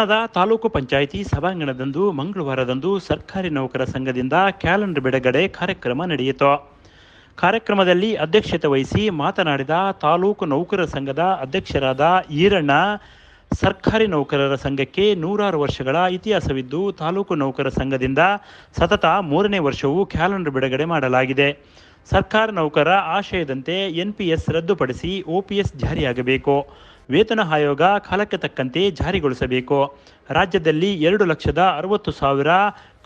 ಪಟ್ಟಣದ ತಾಲೂಕು ಪಂಚಾಯಿತಿ ಸಭಾಂಗಣದಂದು ಮಂಗಳವಾರದಂದು ಸರ್ಕಾರಿ ನೌಕರ ಸಂಘದಿಂದ ಕ್ಯಾಲೆಂಡರ್ ಬಿಡುಗಡೆ ಕಾರ್ಯಕ್ರಮ ನಡೆಯಿತು. ಕಾರ್ಯಕ್ರಮದಲ್ಲಿ ಅಧ್ಯಕ್ಷತೆ ವಹಿಸಿ ಮಾತನಾಡಿದ ತಾಲೂಕು ನೌಕರರ ಸಂಘದ ಅಧ್ಯಕ್ಷರಾದ ಈರಣ್ಣ, ಸರ್ಕಾರಿ ನೌಕರರ ಸಂಘಕ್ಕೆ ನೂರಾರು ವರ್ಷಗಳ ಇತಿಹಾಸವಿದ್ದು ತಾಲೂಕು ನೌಕರರ ಸಂಘದಿಂದ ಸತತ ಮೂರನೇ ವರ್ಷವೂ ಕ್ಯಾಲೆಂಡರ್ ಬಿಡುಗಡೆ ಮಾಡಲಾಗಿದೆ. ಸರ್ಕಾರ ನೌಕರ ಆಶಯದಂತೆ ಎನ್ಪಿಎಸ್ ರದ್ದುಪಡಿಸಿ ಒಪಿಎಸ್ ಜಾರಿಯಾಗಬೇಕು. ವೇತನ ಆಯೋಗ ಕಾಲಕ್ಕೆ ತಕ್ಕಂತೆ ಜಾರಿಗೊಳಿಸಬೇಕು. ರಾಜ್ಯದಲ್ಲಿ ಎರಡು ಲಕ್ಷದ ಅರವತ್ತು ಸಾವಿರ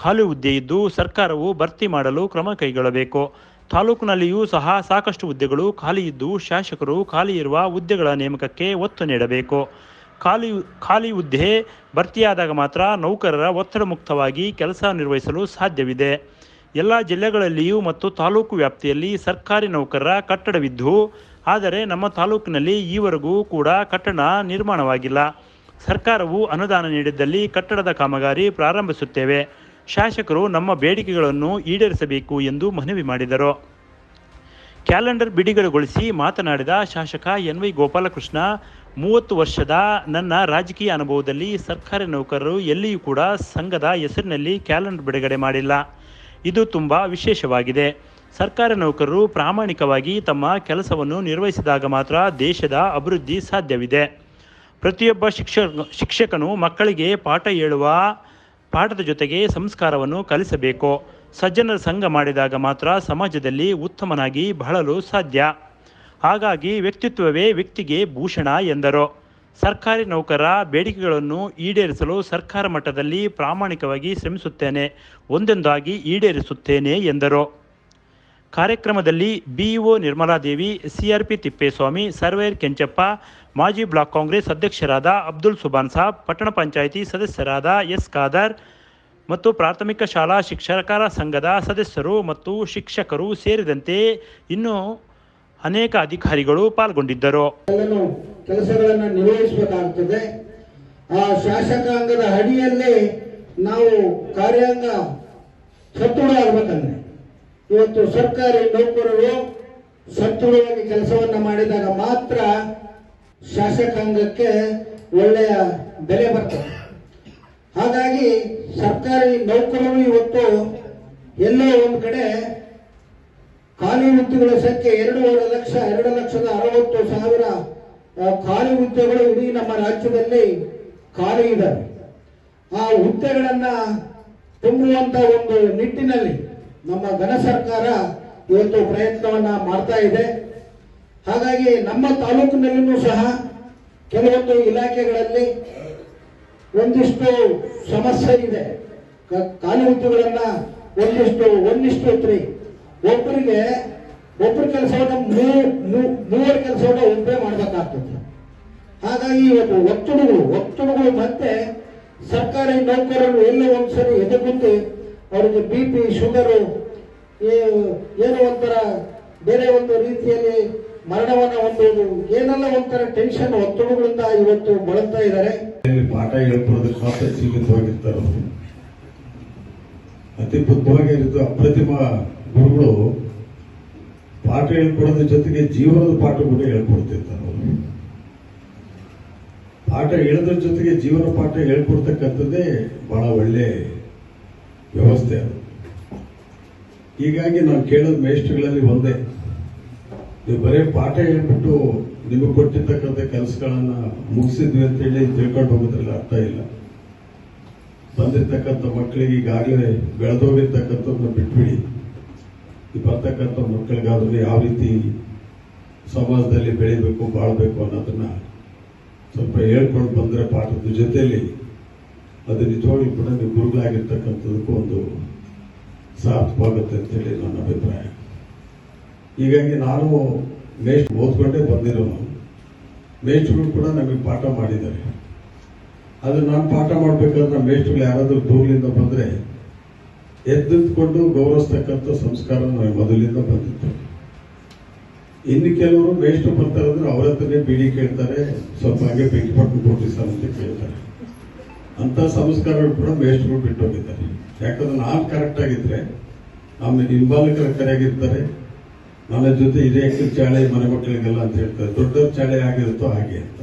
ಖಾಲಿ ಹುದ್ದೆ ಇದ್ದು ಸರ್ಕಾರವು ಭರ್ತಿ ಮಾಡಲು ಕ್ರಮ ಕೈಗೊಳ್ಳಬೇಕು. ತಾಲೂಕಿನಲ್ಲಿಯೂ ಸಹ ಸಾಕಷ್ಟು ಹುದ್ದೆಗಳು ಖಾಲಿ ಇದ್ದು ಶಾಸಕರು ಖಾಲಿ ಇರುವ ಹುದ್ದೆಗಳ ನೇಮಕಕ್ಕೆ ಒತ್ತು ನೀಡಬೇಕು. ಖಾಲಿ ಖಾಲಿ ಹುದ್ದೆ ಭರ್ತಿಯಾದಾಗ ಮಾತ್ರ ನೌಕರರ ಒತ್ತಡ ಮುಕ್ತವಾಗಿ ಕೆಲಸ ನಿರ್ವಹಿಸಲು ಸಾಧ್ಯವಿದೆ. ಎಲ್ಲ ಜಿಲ್ಲೆಗಳಲ್ಲಿಯೂ ಮತ್ತು ತಾಲೂಕು ವ್ಯಾಪ್ತಿಯಲ್ಲಿ ಸರ್ಕಾರಿ ನೌಕರರ ಕಟ್ಟಡವಿದ್ದು ಆದರೆ ನಮ್ಮ ತಾಲೂಕಿನಲ್ಲಿ ಈವರೆಗೂ ಕೂಡ ಕಟ್ಟಡ ನಿರ್ಮಾಣವಾಗಿಲ್ಲ. ಸರ್ಕಾರವು ಅನುದಾನ ನೀಡಿದ್ದಲ್ಲಿ ಕಟ್ಟಡದ ಕಾಮಗಾರಿ ಪ್ರಾರಂಭಿಸುತ್ತೇವೆ. ಶಾಸಕರು ನಮ್ಮ ಬೇಡಿಕೆಗಳನ್ನು ಈಡೇರಿಸಬೇಕು ಎಂದು ಮನವಿ ಮಾಡಿದರು. ಕ್ಯಾಲೆಂಡರ್ ಬಿಡುಗಡೆಗೊಳಿಸಿ ಮಾತನಾಡಿದ ಶಾಸಕ ಎನ್ ವೈ ಗೋಪಾಲಕೃಷ್ಣ, ಮೂವತ್ತು ವರ್ಷದ ನನ್ನ ರಾಜಕೀಯ ಅನುಭವದಲ್ಲಿ ಸರ್ಕಾರಿ ನೌಕರರು ಎಲ್ಲಿಯೂ ಕೂಡ ಸಂಘದ ಹೆಸರಿನಲ್ಲಿ ಕ್ಯಾಲೆಂಡರ್ ಬಿಡುಗಡೆ ಮಾಡಿಲ್ಲ. ಇದು ತುಂಬ ವಿಶೇಷವಾಗಿದೆ. ಸರ್ಕಾರಿ ನೌಕರರು ಪ್ರಾಮಾಣಿಕವಾಗಿ ತಮ್ಮ ಕೆಲಸವನ್ನು ನಿರ್ವಹಿಸಿದಾಗ ಮಾತ್ರ ದೇಶದ ಅಭಿವೃದ್ಧಿ ಸಾಧ್ಯವಿದೆ. ಪ್ರತಿಯೊಬ್ಬ ಶಿಕ್ಷ, ಶಿಕ್ಷಕನು ಮಕ್ಕಳಿಗೆ ಪಾಠ ಹೇಳುವ ಪಾಠದ ಜೊತೆಗೆ ಸಂಸ್ಕಾರವನ್ನು ಕಲಿಸಬೇಕು. ಸಜ್ಜನರ ಸಂಘ ಮಾಡಿದಾಗ ಮಾತ್ರ ಸಮಾಜದಲ್ಲಿ ಉತ್ತಮನಾಗಿ ಬಾಳಲು ಸಾಧ್ಯ. ಹಾಗಾಗಿ ವ್ಯಕ್ತಿತ್ವವೇ ವ್ಯಕ್ತಿಗೆ ಭೂಷಣ ಎಂದರು. ಸರ್ಕಾರಿ ನೌಕರ ಬೇಡಿಕೆಗಳನ್ನು ಈಡೇರಿಸಲು ಸರ್ಕಾರ ಮಟ್ಟದಲ್ಲಿ ಪ್ರಾಮಾಣಿಕವಾಗಿ ಶ್ರಮಿಸುತ್ತೇನೆ, ಒಂದೊಂದಾಗಿ ಈಡೇರಿಸುತ್ತೇನೆ ಎಂದರು. ಕಾರ್ಯಕ್ರಮದಲ್ಲಿ BEO Nirmaladevi, CRP Thippeswamy, surveyor Kenchappa, ಮಾಜಿ ಬ್ಲಾಕ್ ಕಾಂಗ್ರೆಸ್ ಅಧ್ಯಕ್ಷರಾದ ಅಬ್ದುಲ್ ಸುಬಾನ್ ಸಾಬ್, ಪಟ್ಟಣ ಪಂಚಾಯಿತಿ ಸದಸ್ಯರಾದ ಎಸ್ ಖಾದರ್ ಮತ್ತು ಪ್ರಾಥಮಿಕ ಶಾಲಾ ಶಿಕ್ಷಕರ ಸಂಘದ ಸದಸ್ಯರು ಮತ್ತು ಶಿಕ್ಷಕರು ಸೇರಿದಂತೆ ಇನ್ನೂ ಅನೇಕ ಅಧಿಕಾರಿಗಳು ಪಾಲ್ಗೊಂಡಿದ್ದರು. ಕೆಲಸಗಳನ್ನು ನಿರ್ವಹಿಸಬೇಕಾಗುತ್ತದೆ ಆ ಶಾಸಕಾಂಗದ ಅಡಿಯಲ್ಲಿ ನಾವು ಕಾರ್ಯಾಂಗ ಸದೃಢ ಆಗ್ಬೇಕಂದ್ರೆ ಇವತ್ತು ಸರ್ಕಾರಿ ನೌಕರರು ಸದೃಢವಾಗಿ ಕೆಲಸವನ್ನ ಮಾಡಿದಾಗ ಮಾತ್ರ ಶಾಸಕಾಂಗಕ್ಕೆ ಒಳ್ಳೆಯ ಬೆಲೆ ಬರ್ತದೆ. ಹಾಗಾಗಿ ಸರ್ಕಾರಿ ನೌಕರರು ಇವತ್ತು ಎಲ್ಲೋ ಒಂದು ಕಡೆ ಖಾಲಿ ಹುದ್ದೆಗಳ ಸಂಖ್ಯೆ ಎರಡೂವರೆ ಲಕ್ಷ, ಎರಡು ಲಕ್ಷದ ಅರವತ್ತು ಸಾವಿರ ಖಾಲಿ ಹುದ್ದೆಗಳು ಇಡೀ ನಮ್ಮ ರಾಜ್ಯದಲ್ಲಿ ಖಾಲಿ ಇದ್ದಾವೆ ಆ ಹುದ್ದೆಗಳನ್ನ ತುಂಬುವಂತ ಒಂದು ನಿಟ್ಟಿನಲ್ಲಿ ನಮ್ಮ ಘನ ಸರ್ಕಾರ ಇವತ್ತು ಪ್ರಯತ್ನವನ್ನ ಮಾಡ್ತಾ ಇದೆ. ಹಾಗಾಗಿ ನಮ್ಮ ತಾಲೂಕಿನಲ್ಲಿನೂ ಸಹ ಕೆಲವೊಂದು ಇಲಾಖೆಗಳಲ್ಲಿ ಒಂದಿಷ್ಟು ಸಮಸ್ಯೆ ಇದೆ. ಕ- ಖಾಲಿ ಹುದ್ದೆಗಳನ್ನ ಒಂದಿಷ್ಟು ಒಂದಿಷ್ಟು ತ್ರೀ ಒಬ್ಬರಿಗೆ ಒಬ್ಬರು ಮೂ- ಮೂವರ ಕೆಲಸವನ್ನ ಒಬ್ಬರೇ ಮಾಡಬೇಕಾಗ್ತದೆ. ಹಾಗಾಗಿ ಇವತ್ತು ಒತ್ತಡಗಳು ಒತ್ತಡಗಳು ಮತ್ತೆ ಸರ್ಕಾರಿ ನೌಕರರು ಎಲ್ಲೋ ಒಂದ್ಸರಿ ಎದುಗುಂದು ಅವರಿಗೆ ಬಿ ಪಿ ಶುಗರು ಏನೋ ಒಂಥರ ಬೇರೆ ಒಂದು ರೀತಿಯಲ್ಲಿ ಮರಣವನ್ನು ಹೊಂದುವುದು, ಏನೆಲ್ಲ ಒಂಥರ ಟೆನ್ಷನ್ ಒತ್ತಡಗಳಿಂದ ಇವತ್ತು ಬಳಲ್ತಾ ಇದ್ದಾರೆ. ಪಾಠ ಹೇಳ್ಕೊಡೋದಕ್ಕೆ ಮಾತ್ರ ಸೀಮಿತವಾಗಿರ್ತಾರೆ ಅವರು. ಅತಿ ಬುದ್ಧವಾಗಿದ್ದು ಅಪ್ರತಿಮ ಗುರುಗಳು ಪಾಠ ಹೇಳ್ಕೊಡೋದ್ರ ಜೊತೆಗೆ ಜೀವನದ ಪಾಠ ಕೂಡ ಹೇಳ್ಕೊಡ್ತಿರ್ತಾರೆ ಪಾಠ ಹೇಳೋದ್ರ ಜೊತೆಗೆ ಜೀವನ ಪಾಠ ಹೇಳ್ಕೊಡ್ತಕ್ಕಂಥದ್ದೇ ಬಹಳ ಒಳ್ಳೆ ವ್ಯವಸ್ಥೆ. ಹೀಗಾಗಿ ನಾವು ಕೇಳೋದು ಮೇಷ್ಟ್ರುಗಳಲ್ಲಿ ಒಂದೇ. ನೀವು ಬರೀ ಪಾಠ ಹೇಳ್ಬಿಟ್ಟು ನಿಮಗೆ ಕೊಟ್ಟಿರ್ತಕ್ಕಂಥ ಕೆಲಸಗಳನ್ನ ಮುಗಿಸಿದ್ವಿ ಅಂತೇಳಿ ತಿಳ್ಕೊಂಡು ಹೋಗೋದ್ರಲ್ಲಿ ಅರ್ಥ ಇಲ್ಲ. ಬಂದಿರ್ತಕ್ಕಂಥ ಮಕ್ಕಳಿಗೆ ಈಗಾಗಲೇ ಬೆಳೆದೋಗಿರ್ತಕ್ಕಂಥದ್ದನ್ನ ಬಿಟ್ಬಿಡಿ. ಬರ್ತಕ್ಕಂಥ ಮಕ್ಕಳಿಗಾದ್ರೂ ಯಾವ ರೀತಿ ಸಮಾಜದಲ್ಲಿ ಬೆಳಿಬೇಕು, ಬಾಳ್ಬೇಕು ಅನ್ನೋದನ್ನ ಸ್ವಲ್ಪ ಹೇಳ್ಕೊಂಡು ಬಂದ್ರೆ ಪಾಠದ ಜೊತೆಯಲ್ಲಿ ಅದು ನಿಜವಾಗಿ ಕೂಡ ನೀವು ಗುರುಗಳಾಗಿರ್ತಕ್ಕಂಥದಕ್ಕೂ ಒಂದು ಸಾರ್ಥವಾಗುತ್ತೆ ಅಂತೇಳಿ ನನ್ನ ಅಭಿಪ್ರಾಯ. ಹೀಗಾಗಿ ನಾನು ಮೇಸ್ಟ್ ಓದ್ಕೊಂಡೇ ಬಂದಿರೋನು. ಮೇಸ್ಟ್ಗಳು ಕೂಡ ನಮಗೆ ಪಾಠ ಮಾಡಿದ್ದಾರೆ. ಆದರೆ ನಾನು ಪಾಠ ಮಾಡಬೇಕಾದ್ರೆ ಮೇಸ್ಟ್ಗಳು ಯಾರಾದರೂ ದೂರದಿಂದ ಬಂದ್ರೆ ಎದ್ದಿದ್ಕೊಂಡು ಗೌರವಿಸ್ತಕ್ಕಂಥ ಸಂಸ್ಕಾರ ನಮಗೆ ಮೊದಲಿಂದ ಬಂದಿತ್ತು. ಇನ್ನು ಕೆಲವರು ಮೇಷ್ಟ್ರು ಬರ್ತಾರೆ ಅಂದರೆ ಅವ್ರ ಹತ್ರನೇ ಬಿಡಿ ಕೇಳ್ತಾರೆ, ಸ್ವಲ್ಪ ಹಾಗೆ ಬೆಂಕಿ ಪಟ್ಟು ಕೊಟ್ಟಿ ಸರ್ ಅಂತ ಕೇಳ್ತಾರೆ. ಅಂತ ಸಂಸ್ಕಾರಗಳು ಕೂಡ ಮೇಷ್ಟ್ರು ಬಿಟ್ಟು ಹೋಗಿದ್ದಾರೆ ಯಾಕಂದ್ರೆ ನಾನು ಕರೆಕ್ಟ್ ಆಗಿದ್ರೆ ನಮ್ಮ ಹಿಂಬಾಲಕರು ಕರೆಯಾಗಿರ್ತಾರೆ ನನ್ನ ಜೊತೆ ಇದೇ ಚಾಳೆ ಮನೆ ಮಕ್ಕಳಿಗೆಲ್ಲ ಅಂತ ಹೇಳ್ತಾರೆ. ದೊಡ್ಡವ್ರ ಚಾಳೆ ಆಗಿರುತ್ತೋ ಹಾಗೆ ಅಂತ.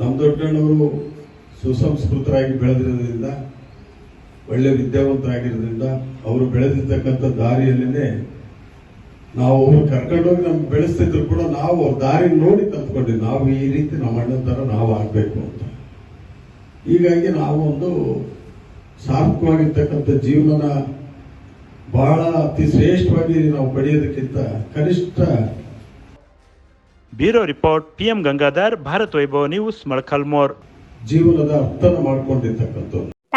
ನಮ್ಮ ದೊಡ್ಡಣ್ಣವರು ಸುಸಂಸ್ಕೃತರಾಗಿ ಬೆಳೆದಿರೋದ್ರಿಂದ, ಒಳ್ಳೆ ವಿದ್ಯಾವಂತರಾಗಿರೋದ್ರಿಂದ, ಅವರು ಬೆಳೆದಿರ್ತಕ್ಕಂಥ ದಾರಿಯಲ್ಲೇ ನಾವು ಕರ್ಕೊಂಡು ಕರ್ಕೊಂಡೋಗಿ ನಮ್ಗೆ ಬೆಳೆಸ್ತಿದ್ರು ಕೂಡ ನಾವು ಅವ್ರ ದಾರಿ ನೋಡಿ ಕಲ್ತ್ಕೊಂಡ್ವಿ. ನಾವು ಈ ರೀತಿ ನಮ್ಮ ಅಣ್ಣನ ಥರ ನಾವು ಆಗಬೇಕು ಅಂತ. ಹೀಗಾಗಿ ನಾವು ಒಂದು ಸಾರ್ಥಕವಾಗಿರ್ತಕ್ಕಂಥ ಜೀವನನ ಬಹಳ ಅತಿ ಶ್ರೇಷ್ಠವಾಗಿ ನಾವು ಪಡೆಯೋದಕ್ಕಿಂತ ಕನಿಷ್ಠ bureau report PM Gangadhar Bharat Vaibhava news Molakalmuru. ಜೀವನದ ಅರ್ಥನ ಮಾಡ್ಕೊಂಡಿರ್ತಕ್ಕಂಥದ್ದು.